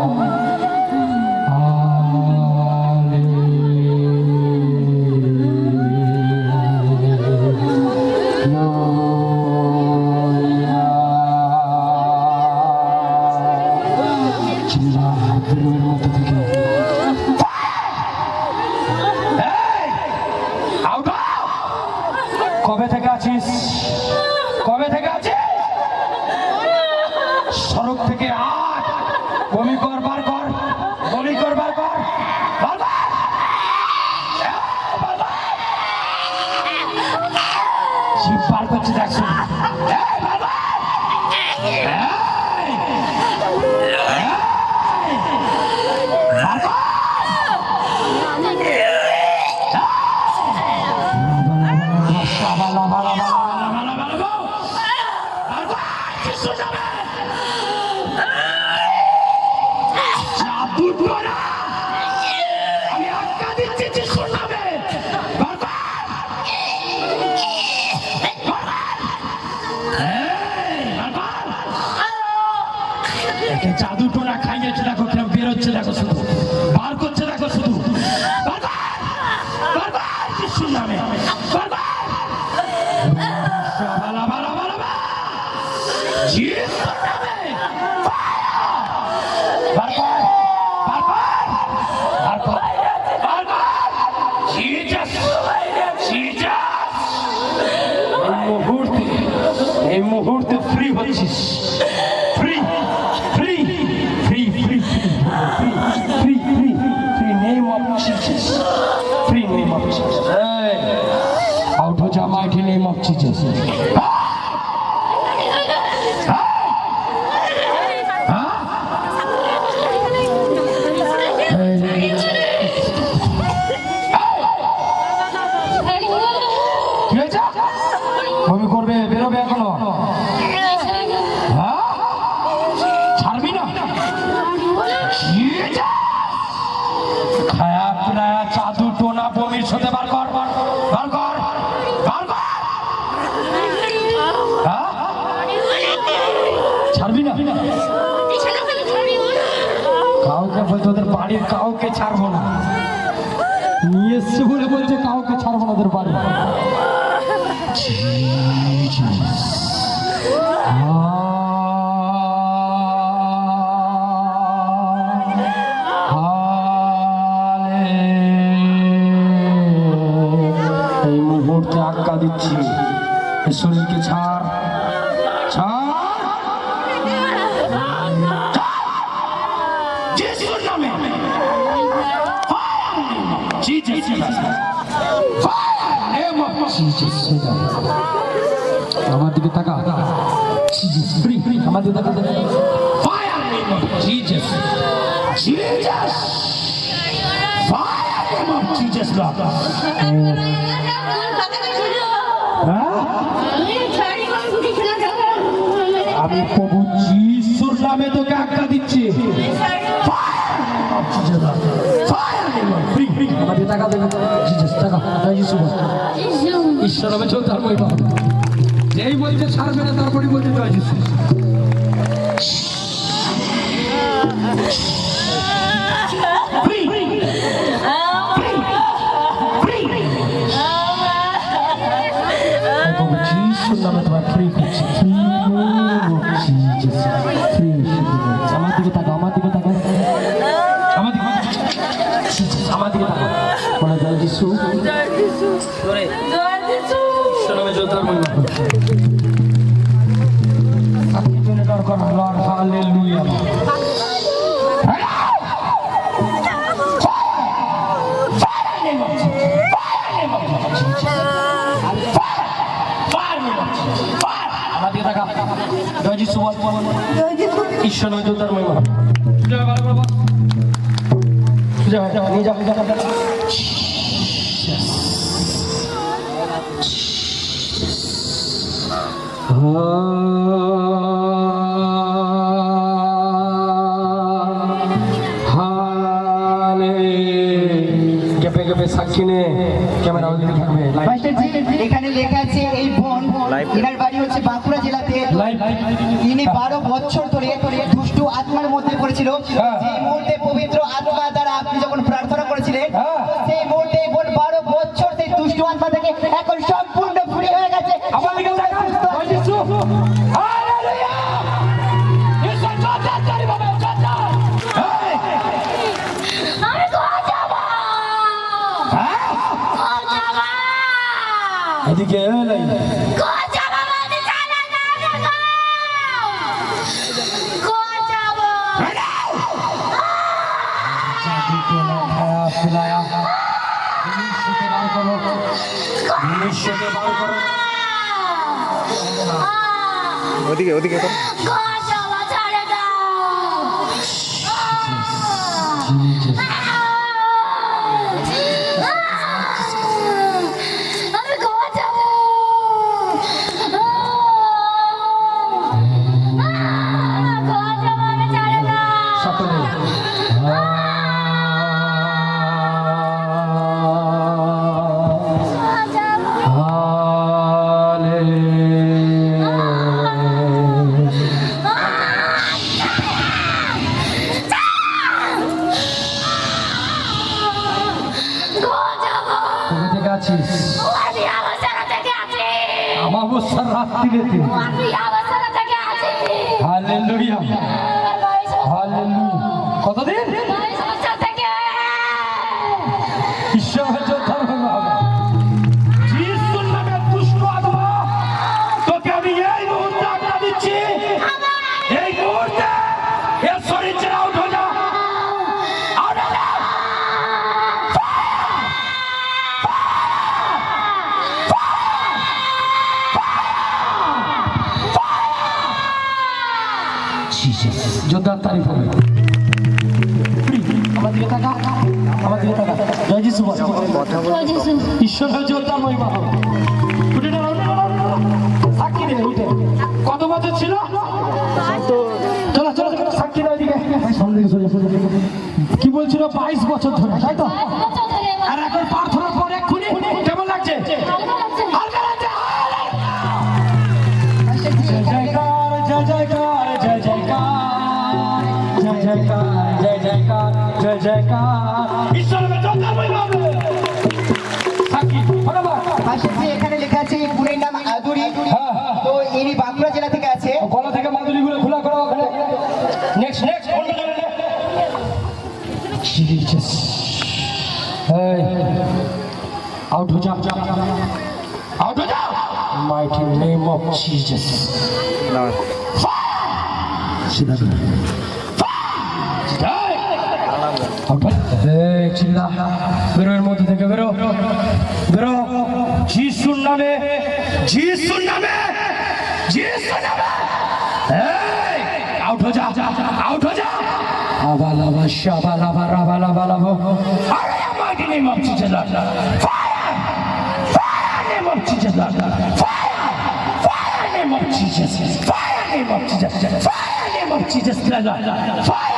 Oh. that's জাদু টোনা খাইয়েছে দেখো কেমন বেরোচ্ছে দেখো শুধু। বার করছে দেখো শুধু। বিষ্ণুর নামে? এই মুহূর্তে ফ্রি হচ্ছিস। বাড়ির কাউকে ছাড়বো না নিয়ে এসছে বলে বলছে কাউকে ছাড়বো না ওদের বাড়ি এই মুহূর্তে আটকা দিচ্ছি শরীরকে ছাড় Jesus. Name of Jesus. আমার দিকে তাকা জিজাস ফ্রি ফ্রি আমার দিকে তাকা fire name of Jesus Jesus fire name of Jesus Lord আমি প্রভু যিশুর নামে তোকে আজ্ঞা দিচ্ছি টাকা দেবে। টাকা ঈশ্বর, আমি চল তার মহিমা যেই বলছে ছাড়বে না তারপরে বলছে জয় যিশু আমার দিকে তাকাও, আমার দিকে তাকাও। আমার দিকে তাকাও। বলে জয় যিশু? জয় যিশু জয় যিশু শোনাবে জোতার মনে আপনি জন্য দরকার লর্ড হালেলুয়া জয় ঈশ্বর জয় বাবা যাও নিয়ে যাও হালে গেপে গেপে সাক্ষী নে ক্যামেরা ওদিকে থাকবে এখানে লেখা আছে এই বোন এনার বাড়ি হচ্ছে বাঁকুড়া জেলাতে ইনি বারো বছর ধরে দুষ্টু আত্মার মধ্যে পড়েছে করেছিল হ্যাঁ। যে মুহূর্তে পবিত্র আত্মা এলাই যাব ওদিকে ওদিকে কর। কতদিন? যোদ্ধার তারিফ হবে। আমার দিকে আমার দিকে জয় যিশু মহিমা। সাক্ষী দে উঠে। কত বছর ছিল? চলো চলো চলো সাক্ষী দাও দিকে। কি বলছিল? বাইশ বছর ধরে তাই তো? আর এখন প্রার্থনার জয়কার জয় জয়কার জয় জয়কার জয় জয়কার ঈশ্বর জয় মহিমা হবে সাক্ষী ধন্যবাদ পাশে যে এখানে লেখা আছে এই বোনের নাম আদুরি হ্যাঁ, হ্যাঁ। তো ইনি বাঁকুড়া জেলা থেকে আছে। গলা থেকে মাদুরি গুলো খোলা করো নেক্সট নেক্সট অন্য জনে জিসাস এই আউট হো যা। আউট হো যা। মাইটি নেম অফ জিসাস না সিধা চিল্লা বেরো মধ্যে থেকে বেরো। বেরো। যিশুর নামে। যিশুর নামে। যিশুর নামে। এই আউট হো যা। আউট হো যা। আবালাবা শাবালাবা রাবালাবালাবো আরে আমাকে name of Jesus fire fire name of Jesus fire fire name of Jesus fire name of Jesus fire name of Jesus fire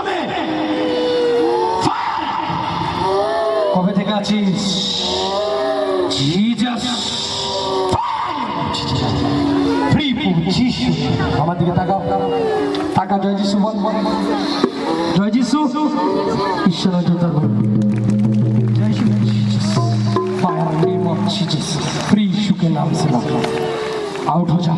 যাবে কবে থেকে আছিস? আমার দিকে তাকাও। তাকা, জয় যিশু, বল। জয় যিশু। ঈশ্বর জোতার বল জয় Shri power name of Jesus free নাম সে আউট হয়ে যা।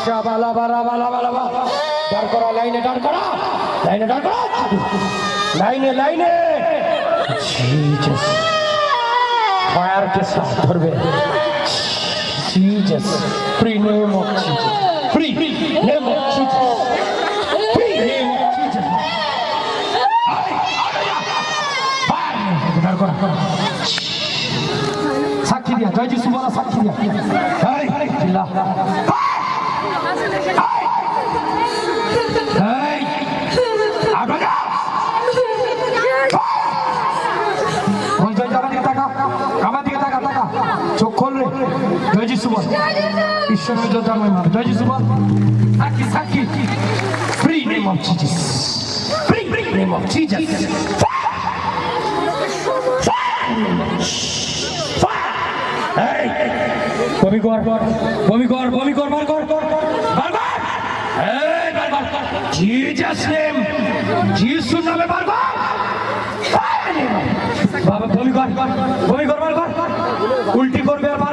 আচ্ছা, শাবালা বালা বালা বালা বালা দাঁড় করা, লাইনে দাঁড় করা, লাইনে দাঁড় করা। লাইনে লাইনে। জিজাস ফায়ার কে সাক্ষী দিয়া, জয় যিশু, বলা সাক্ষী দিয়া। হরে জয় আমার নাম জয় যিশু বল সাক্ষী সাক্ষী free name of Jesus free free name of Jesus বমি কর বমি কর বমি কর বার কর বার কর এই বার বার জিসাস নেম যিশু নামে বার কর বাবা বমি কর বমি কর বার কর উল্টি করবে আর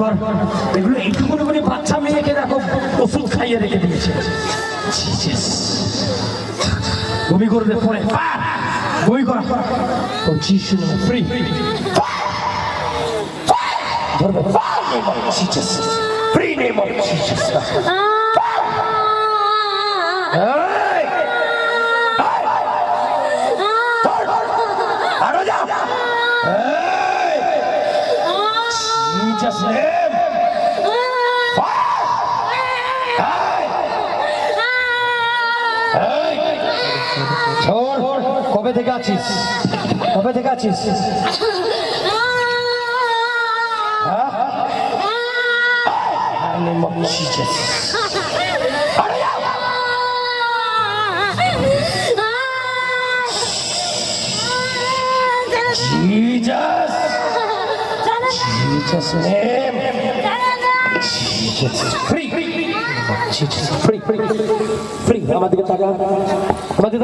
কর কর এগুলো এইটুকুনি করে বাচ্চা মেয়েকে দেখো, ওষুধ খাইয়ে রেখে দিয়েছে। বমি করবে পরে পার। করা ও যিশু ফ্রি ধরবে। ফ্রি নেই অফ জিসাস ছোড় কবে থেকে আছিস কবে থেকে আছিস হ্যাঁ Jesus name. Jesus free. Jesus free. Free. আমাদেরকে টাকা আমাদের